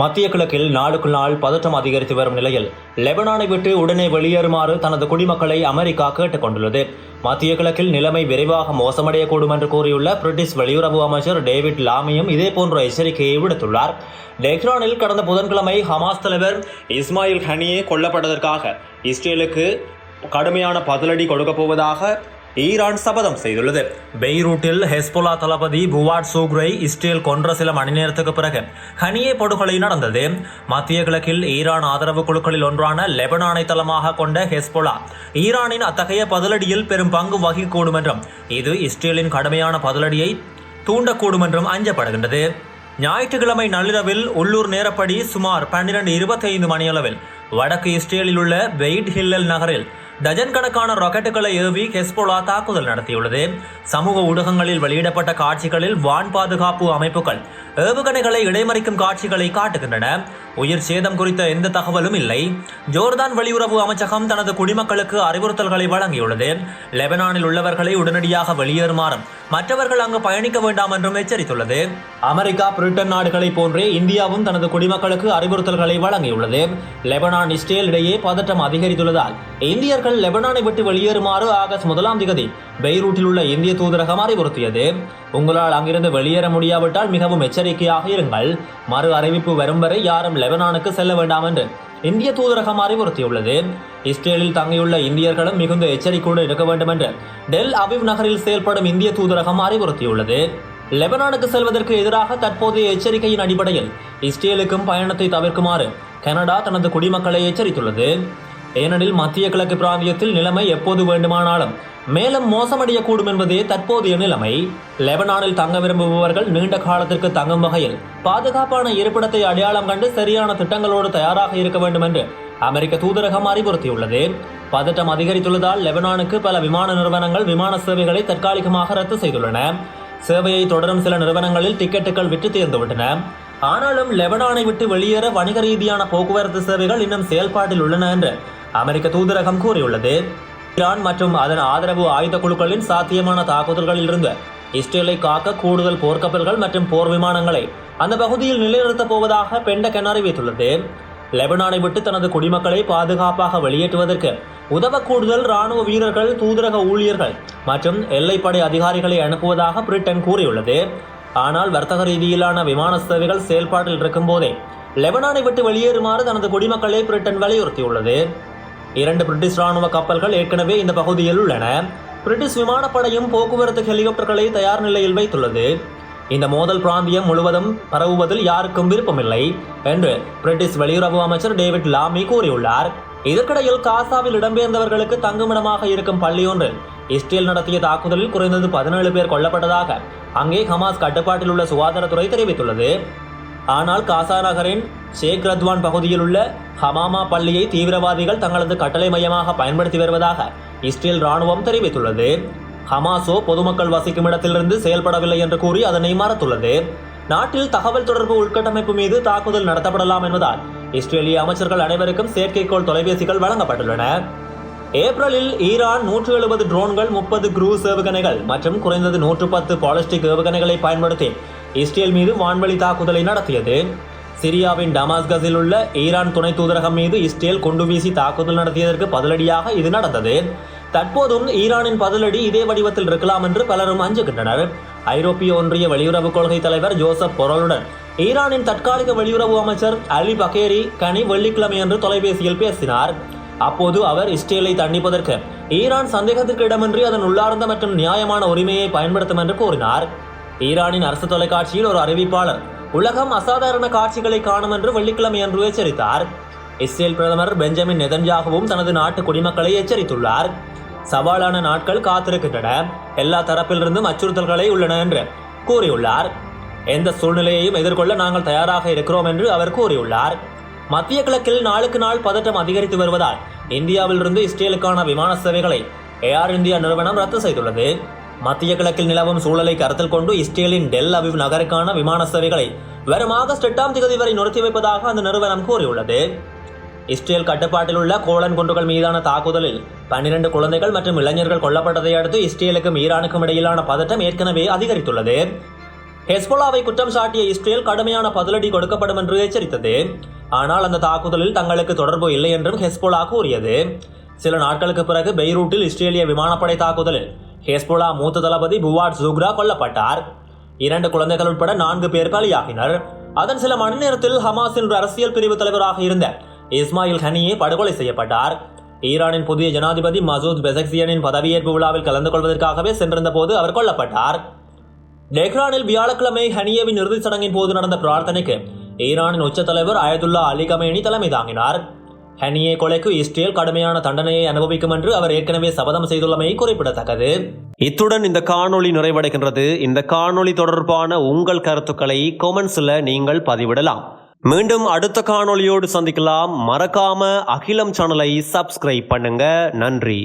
மத்திய கிழக்கில் நாளுக்கு நாள் பதற்றம் அதிகரித்து வரும் நிலையில் லெபனானை விட்டு உடனே வெளியேறுமாறு தனது குடிமக்களை அமெரிக்கா கேட்டுக் கொண்டுள்ளது. மத்திய கிழக்கில் நிலைமை விரைவாக மோசமடையக்கூடும் என்று கூறியுள்ள பிரிட்டிஷ் வெளியுறவு அமைச்சர் டேவிட் லாமியும் இதேபோன்ற எச்சரிக்கையை விடுத்துள்ளார். டெஹ்ரானில் கடந்த புதன்கிழமை ஹமாஸ் தலைவர் இஸ்மாயில் ஹனியே கொல்லப்பட்டதற்காக இஸ்ரேலுக்கு கடுமையான பதிலடி கொடுக்கப் போவதாக ஈரான் சபதம் செய்துள்ளது. பெய்ரூட்டில் ஹெஸ்போலா தளபதி புவாட் சூக்ரை இஸ்ரேல் கொன்ற சில மணி நேரத்துக்கு பிறகு ஹனியே படுகொலை நடந்தது. மத்திய கிழக்கில் ஈரான் ஆதரவு குழுக்களில் ஒன்றான லெபனானை தளமாக கொண்ட ஹெஸ்போலா ஈரானின் அத்தகைய பதிலடியில் பெரும் பங்கு வகிக்கக்கூடும் என்றும் இது இஸ்ரேலின் கடுமையான பதிலடியை தூண்டக்கூடும் என்றும் அஞ்சப்படுகின்றது. ஞாயிற்றுக்கிழமை நள்ளிரவில் உள்ளூர் நேரப்படி சுமார் பன்னிரண்டு இருபத்தைந்து மணியளவில் வடக்கு இஸ்ரேலில் உள்ள வெயிட் ஹில்லல் நகரில் டஜன் கணக்கான ராக்கெட்டுகளை ஏவி ஹெஸ்போலா தாக்குதல் நடத்தியுள்ளது. சமூக ஊடகங்களில் வெளியிடப்பட்ட காட்சிகளில் வான் பாதுகாப்பு அமைப்புகள் ஏவுகணைகளை இடைமறிக்கும் காட்சிகளை காட்டுகின்றன. உயிர் சேதம் குறித்த எந்த தகவலும் இல்லை. ஜோர்தான் வெளியுறவு அமைச்சகம் தனது குடிமக்களுக்கு அறிவுறுத்தல்களை வழங்கியுள்ளது. லெபனானில் உள்ளவர்களை உடனடியாக வெளியேறுமாறும் மற்றவர்கள் அங்கு பயணிக்க வேண்டாம் என்றும் எச்சரித்துள்ளது. அமெரிக்கா பிரிட்டன் நாடுகளை போன்றே இந்தியாவும் தனது குடிமக்களுக்கு அறிவுறுத்தல்களை வழங்கியுள்ளது. லெபனான் இஸ்ரேல் இடையே பதற்றம் அதிகரித்துள்ளதால் இந்தியர்கள் லெபனானை விட்டு வெளியேறுமாறு ஆகஸ்ட் முதலாம் திகதி பெய்ரூட்டில் உள்ள இந்திய தூதரகம் அறிவுறுத்தியது. உங்களால் அங்கிருந்து வெளியேற முடியாவிட்டால் மிகவும் எச்சரிக்கையாக இருங்கள். மறு அறிவிப்பு வரும் வரை யாரும் லெபனானுக்கு செல்ல வேண்டாம் என்று இந்திய தூதரகம் அறிவுறுத்தியுள்ளது. இஸ்ரேலில் தங்கியுள்ள இந்தியர்களும் மிகுந்த எச்சரிக்கையுடன் இருக்க வேண்டும் என்று டெல் அவிவ் நகரில் செயல்படும் இந்திய தூதரகம் அறிவுறுத்தியுள்ளது. லெபனானுக்கு செல்வதற்கு எதிராக தற்போதைய எச்சரிக்கையின் அடிப்படையில் இஸ்ரேலுக்கும் பயணத்தை தவிர்க்குமாறு கனடா தனது குடிமக்களை எச்சரித்துள்ளது. ஏனெனில் மத்திய கிழக்கு பிராந்தியத்தில் நிலைமை எப்போது வேண்டுமானாலும் மேலும் மோசமடையக்கூடும் என்பதே தற்போதைய நிலைமை. லெபனானில் தங்க விரும்புபவர்கள் நீண்ட காலத்திற்கு தங்கும் வகையில் பாதுகாப்பான இருப்பிடத்தை அடையாளம் கண்டு சரியான திட்டங்களோடு தயாராக இருக்க வேண்டும் என்று அமெரிக்க தூதரகம் அறிவுறுத்தியுள்ளது. பதட்டம் அதிகரித்துள்ளதால் லெபனானுக்கு பல விமான நிறுவனங்கள் விமான சேவைகளை தற்காலிகமாக ரத்து செய்துள்ளன. சேவையை தொடரும் சில நிறுவனங்களில் டிக்கெட்டுகள் விற்று தீர்ந்துவிட்டன ஆனாலும் லெபனானை விட்டு வெளியேற வணிக ரீதியான போக்குவரத்து சேவைகள் இன்னும் செயல்பாட்டில் உள்ளன என்று அமெரிக்க தூதரகம் கூறியுள்ளது. ஈரான் மற்றும் அதன் ஆதரவு ஆயுத குழுக்களின் சாத்தியமான தாக்குதல்களில் இருந்து இஸ்ரேலை காக்க கூடுதல் போர்க்கப்பல்கள் மற்றும் போர் விமானங்களை அந்த பகுதியில் நிலைநிறுத்தப் போவதாக பெண்டகன் அறிவித்துள்ளது. லெபனானை விட்டு தனது குடிமக்களை பாதுகாப்பாக வெளியேற்றுவதற்கு உதவ கூடுதல் ராணுவ வீரர்கள் தூதரக ஊழியர்கள் மற்றும் எல்லைப்படை அதிகாரிகளை அனுப்புவதாக பிரிட்டன் கூறியுள்ளது. ஆனால் வர்த்தக ரீதியிலான விமான சேவைகள் செயல்பாட்டில் இருக்கும்போதே லெபனானை விட்டு வெளியேறுமாறு தனது குடிமக்களை பிரிட்டன் வலியுறுத்தியுள்ளது. இரண்டு பிரிட்டிஷ் ராணுவ கப்பல்கள் ஏற்கனவே இந்த பகுதியில் உள்ளன. பிரிட்டிஷ் விமானப்படையும் போக்குவரத்து ஹெலிகாப்டர்களை தயார் நிலையில் வைத்துள்ளது. இந்த மோதல் பிராந்தியம் முழுவதும் பரவுவதில் யாருக்கும் விருப்பமில்லை என்று பிரிட்டிஷ் வெளியுறவு அமைச்சர் டேவிட் லாமி கூறியுள்ளார். இதற்கிடையில் காசாவில் இடம்பெயர்ந்தவர்களுக்கு தங்குமிடமாக இருக்கும் பள்ளி ஒன்றில் இஸ்ரேல் நடத்திய தாக்குதலில் குறைந்தது பதினேழு பேர் கொல்லப்பட்டதாக அங்கே ஹமாஸ் கட்டுப்பாட்டில் உள்ள சுகாதாரத்துறை தெரிவித்துள்ளது. ஆனால் காசா நகரின் ஷேக் ரத்வான் பகுதியில் உள்ள ஹமாமா பள்ளியை தீவிரவாதிகள் தங்களது கட்டளை மையமாக பயன்படுத்தி வருவதாக இஸ்ரேல் ராணுவம் தெரிவித்துள்ளது. ஹமாசோ பொதுமக்கள் வசிக்கும் இடத்திலிருந்து செயல்படவில்லை என்று கூறி அதனை மறுத்துள்ளது. நாட்டில் தகவல் தொடர்பு உள்கட்டமைப்பு மீது தாக்குதல் நடத்தப்படலாம் என்பதால் இஸ்ரேலிய அமைச்சர்கள் அனைவருக்கும் செயற்கைக்கோள் தொலைபேசிகள் வழங்கப்பட்டுள்ளன. ஏப்ரலில் ஈரான் நூற்று எழுபது ட்ரோன்கள் முப்பது குரூஸ் ஏவுகணைகள் மற்றும் குறைந்தது நூற்று பத்து பாலிஸ்டிக் ஏவுகணைகளை பயன்படுத்தி இஸ்ரேல் மீது வான்வழி தாக்குதலை நடத்தியது. சிரியாவின் டமாஸ்கஸில் உள்ள ஈரான் துணை தூதரகம் மீது இஸ்ரேல் குண்டு வீசி தாக்குதல் நடத்தியதற்கு பதிலடியாக இது நடந்தது. தற்போதும் ஈரானின் பதிலடி இதே வடிவத்தில் இருக்கலாம் என்று பலரும் அஞ்சுகின்றனர். ஐரோப்பிய ஒன்றிய வெளியுறவு கொள்கை தலைவர் ஜோசப் பொரலுடன் ஈரானின் தற்காலிக வெளியுறவு அமைச்சர் அலி பகேரி கனி வெள்ளிக்கிழமை என்று தொலைபேசியில் பேசினார். அப்போது அவர் இஸ்ரேலை தண்டிப்பதற்கு ஈரான் சந்தேகத்திற்கு இடமின்றி அதன் உள்ளார்ந்த மற்றும் நியாயமான உரிமையை பயன்படுத்தும் என்று கூறினார். ஈரானின் அரசு தொலைக்காட்சியில் ஒரு அறிவிப்பாளர் உலகம் அசாதாரண காட்சிகளை காணும் என்று வெள்ளிக்கிழமை அன்று எச்சரித்தார். இஸ்ரேல் பிரதமர் பெஞ்சமின் நெதன்யாகவும் தனது நாட்டு குடிமக்களை எச்சரித்துள்ளார். சவாலான நாட்கள் காத்திருக்கின்றன. எல்லா தரப்பிலிருந்தும் அச்சுறுத்தல்களை உள்ளன என்று கூறியுள்ளார். எந்த சூழ்நிலையையும் எதிர்கொள்ள நாங்கள் தயாராக இருக்கிறோம் என்று அவர் கூறியுள்ளார். மத்திய கிழக்கில் நாளுக்கு நாள் பதட்டம் அதிகரித்து வருவதால் இந்தியாவிலிருந்து இஸ்ரேலுக்கான விமான சேவைகளை ஏர் இந்தியா நிறுவனம் ரத்து செய்துள்ளது. மத்திய கிழக்கில் நிலவும் சூழலை கருத்தில் கொண்டு இஸ்ரேலின் டெல் அவிவ் நகருக்கான விமான சேவைகளை வரும் ஆகஸ்ட் எட்டாம் தேதி வரை நிறுத்தி வைப்பதாக அந்த நிறுவனம் கூறியுள்ளது. இஸ்ரேல் கட்டுப்பாட்டில் உள்ள கோலன் குண்டுகள் மீதான தாக்குதலில் பன்னிரண்டு குழந்தைகள் மற்றும் இளைஞர்கள் கொல்லப்பட்டதை அடுத்து இஸ்ரேலுக்கும் ஈரானுக்கும் இடையிலான பதட்டம் ஏற்கனவே அதிகரித்துள்ளது. ஹெஸ்போலாவை குற்றம் சாட்டிய இஸ்ரேல் கடுமையான பதிலடி கொடுக்கப்படும் என்று எச்சரித்தது. ஆனால் அந்த தாக்குதலில் தங்களுக்கு தொடர்பு இல்லை என்றும் ஹெஸ்போலா கூறியது. சில நாட்களுக்கு பிறகு பெய்ரூட்டில் இஸ்ரேலிய விமானப்படை தாக்குதலில் ஹெஸ்போலா மூத்த தளபதி புவாட் ஜூக்ரா கொல்லப்பட்டார். இரண்டு குழந்தைகள் உட்பட நான்கு பேர் பலியாகினர். அதன் சில மணி நேரத்தில் ஹமாஸ் என்ற அரசியல் பிரிவு தலைவராக இருந்த இஸ்மாயில் ஹனியே படுகொலை செய்யப்பட்டார். ஈரானின் புதிய ஜனாதிபதி மசூத் பெசக்சியனின் பதவியேற்பு விழாவில் கலந்து கொள்வதற்காகவே சென்றிருந்த போது அவர் கொல்லப்பட்டார். டெஹ்ரானில் வியாழக்கிழமை ஹனியேவின் இறுதிச் சடங்கின் போது நடந்த பிரார்த்தனைக்கு ஈரானின் உச்ச தலைவர் அயதுல்லா அலி கமேனி தலைமை தாங்கினார். ஹனியே கொலைக்கு இஸ்ரேல் கடுமையான தண்டனையை அனுபவிக்கும் என்று அவர் ஏற்கனவே சபதம் செய்துள்ளமை குறிப்பிடத்தக்கது. இத்துடன் இந்த காணொளி நிறைவடைகின்றது. இந்த காணொளி தொடர்பான உங்கள் கருத்துக்களை கொமெண்ட்ஸில் நீங்கள் பதிவிடலாம். மீண்டும் அடுத்த காணொளியோடு சந்திக்கலாம். மறக்காம அகிலம் சேனலை சப்ஸ்கிரைப் பண்ணுங்க. நன்றி.